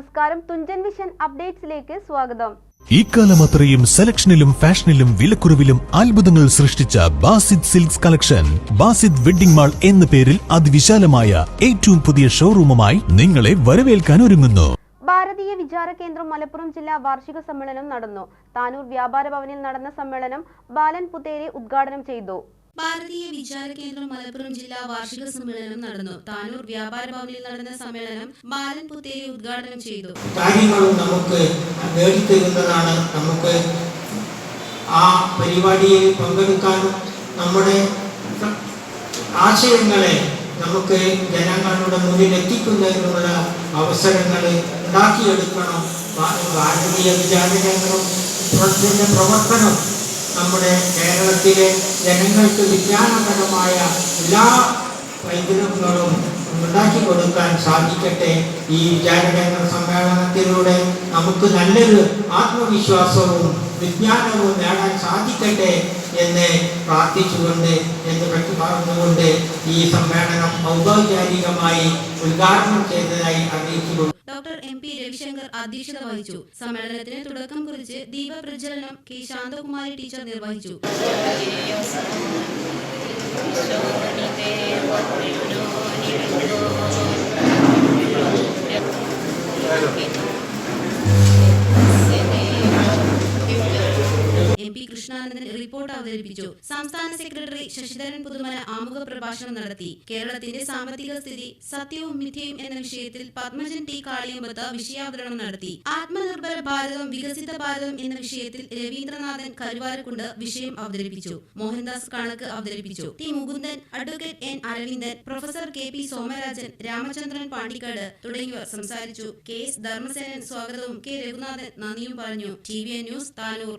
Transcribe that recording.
നമസ്കാരം. തുഞ്ചൻ വിഷൻ അപ്ഡേറ്റ്സിലേക്ക് സ്വാഗതം. ഇക്കാലം അത്രയും സെലക്ഷനിലും ഫാഷനിലും വിലക്കുറവിലും അത്ഭുതങ്ങൾ സൃഷ്ടിച്ച Basid silks collection Basid wedding mall എന്ന പേരിൽ അതിവിശാലമായ ഏറ്റവും പുതിയ ഷോറൂമുമായി നിങ്ങളെ വരവേൽക്കാൻ ഒരുങ്ങുന്നു. ഭാരതീയ വിചാര കേന്ദ്രം മലപ്പുറം ജില്ലാ വാർഷിക സമ്മേളനം നടന്നു. താനൂർ വ്യാപാര ഭവനിൽ നടന്ന സമ്മേളനം ബാലൻ പുത്തേരി ഉദ്ഘാടനം ചെയ്തു. ഭാരതീയ വിചാര കേന്ദ്രം മലപ്പുറം ജില്ലാ വാർഷിക സമ്മേളനം നടന്നു. താനൂർ വ്യാപാര ഭവനിൽ നടന്ന സമ്മേളനം ബാലൻ പുത്തേരി ഉദ്ഘാടനം ചെയ്തു. കാര്യങ്ങളും നമുക്ക് നേടിത്തരുന്നതാണ്. നമുക്ക് ആ പരിപാടിയിൽ പങ്കെടുക്കാനും നമ്മുടെ ആശയങ്ങളെ നമുക്ക് ജനങ്ങളുടെ മുന്നിൽ എത്തിക്കുന്നതിനുള്ള അവസരങ്ങൾ ഉണ്ടാക്കിയെടുക്കണം. ഭാരതീയ വിചാരകേന്ദ്രം പ്രവർത്തനം നമ്മുടെ കേരളത്തിലെ ജനങ്ങൾക്ക് വിജ്ഞാനപരമായ എല്ലാ വൈദ്യുതങ്ങളും ഉണ്ടാക്കി കൊടുക്കാൻ സാധിക്കട്ടെ. ഈ വിചാരകേന്ദ്ര സമ്മേളനത്തിലൂടെ നമുക്ക് നല്ലൊരു ആത്മവിശ്വാസവും വിജ്ഞാനവും നേടാൻ സാധിക്കട്ടെ എന്ന് പ്രാർത്ഥിച്ചുകൊണ്ട് എന്ന് പറഞ്ഞുകൊണ്ട് ഈ സമ്മേളനം ഔപചാരികമായി ഉദ്ഘാടനം ചെയ്തതായി പി രവിശങ്കർ അധ്യക്ഷത വഹിച്ചു. സമ്മേളനത്തിന് തുടക്കം കുറിച്ച് ദീപപ്രജ്വലനം കെ ശാന്തകുമാരി ടീച്ചർ നിർവഹിച്ചു. കൃഷ്ണാനന്ദൻ റിപ്പോർട്ട് അവതരിപ്പിച്ചു. സംസ്ഥാന സെക്രട്ടറി ശശിധരൻ പുതുമല ആമുഖ പ്രഭാഷണം നടത്തി. കേരളത്തിന്റെ സാമ്പത്തിക സ്ഥിതി സത്യവും മിഥ്യയും എന്ന വിഷയത്തിൽ പത്മജൻ ടി. കാളിയമ്പത്ത് വിഷയാവതരണം നടത്തി. ആത്മനിർഭര ഭാരതം വികസിത ഭാരതം എന്ന വിഷയത്തിൽ രവീന്ദ്രനാഥൻ കരുവാരക്കുണ്ട് വിഷയം അവതരിപ്പിച്ചു. മോഹൻദാസ് കണക്ക് അവതരിപ്പിച്ചു. T. Mukundan advocate N. Aravindan professor K. P. Somarajan Ramachandran Pandikkad തുടങ്ങിയവർ സംസാരിച്ചു. കെ. എസ്. ധർമ്മസേനൻ സ്വാഗതവും കെ. രഘുനാഥൻ നന്ദിയും പറഞ്ഞു. ടി. വി. ന്യൂസ് താനൂർ.